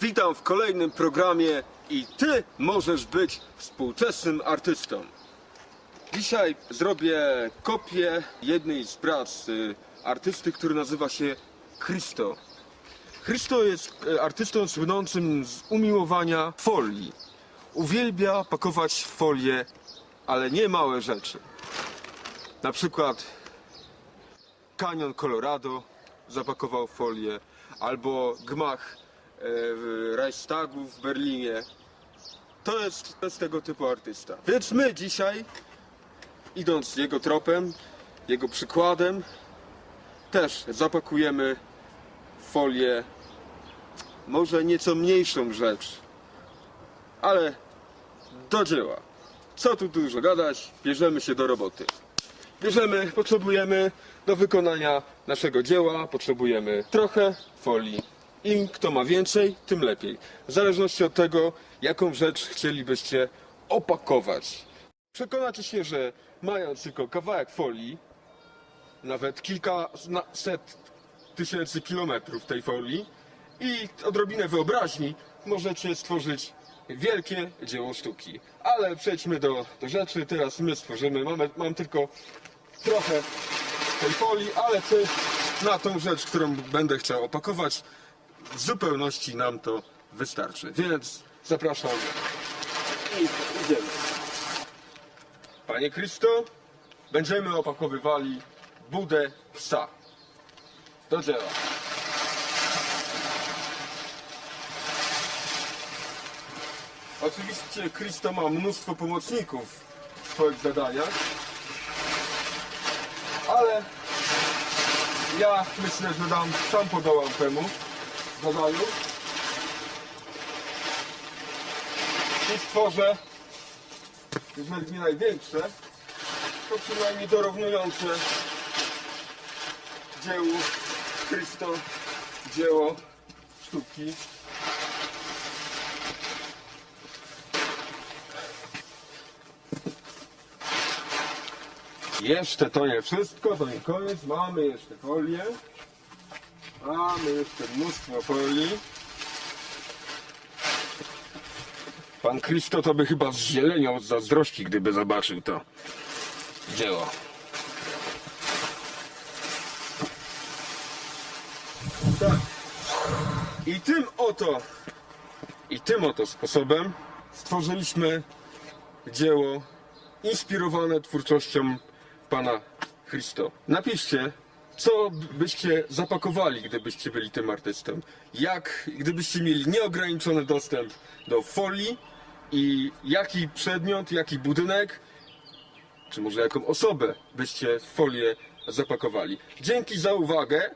Witam w kolejnym programie i ty możesz być współczesnym artystą. Dzisiaj zrobię kopię jednej z prac y, artysty, który nazywa się Christo. Christo jest y, artystą słynącym z umiłowania folii. Uwielbia pakować folię, ale nie małe rzeczy. Na przykład Kanion Colorado zapakował folię, albo gmach w Reichstagu w Berlinie. To jest, to jest tego typu artysta. Więc my dzisiaj, idąc jego tropem, jego przykładem, też zapakujemy w folię może nieco mniejszą rzecz, ale do dzieła. Co tu dużo gadać, bierzemy się do roboty. Bierzemy, potrzebujemy do wykonania naszego dzieła, potrzebujemy trochę folii. Im kto ma więcej, tym lepiej. W zależności od tego, jaką rzecz chcielibyście opakować. Przekonacie się, że mając tylko kawałek folii, nawet kilkaset tysięcy kilometrów tej folii i odrobinę wyobraźni, możecie stworzyć wielkie dzieło sztuki. Ale przejdźmy do, do rzeczy. Teraz my stworzymy. Mam tylko trochę tej folii, ale ty na tą rzecz, którą będę chciał opakować, w zupełności nam to wystarczy. Więc zapraszam i idziemy. Panie Krysto, będziemy opakowywali budę psa. Do dzieła. Oczywiście Krysto ma mnóstwo pomocników w swoich zadaniach, ale ja myślę, że dam, sam podołam temu zadaniu i stworzę, jeżeli nie największe, to przynajmniej dorównujące dziełu Krysto dzieło sztuki. Jeszcze to nie wszystko, to nie koniec. Mamy jeszcze folię. Mamy jeszcze mnóstwo folii. Pan Krysto to by chyba zzieleniał z zazdrości, gdyby zobaczył to dzieło. Tak. I tym oto, i tym oto sposobem stworzyliśmy dzieło inspirowane twórczością Pana Christo. Napiszcie, co byście zapakowali, gdybyście byli tym artystą. Jak, gdybyście mieli nieograniczony dostęp do folii i jaki przedmiot, jaki budynek, czy może jaką osobę byście w folię zapakowali. Dzięki za uwagę.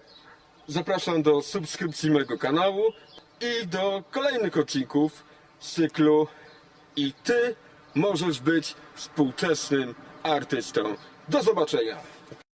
Zapraszam do subskrypcji mojego kanału i do kolejnych odcinków z cyklu i ty możesz być współczesnym artystą. Do zobaczenia!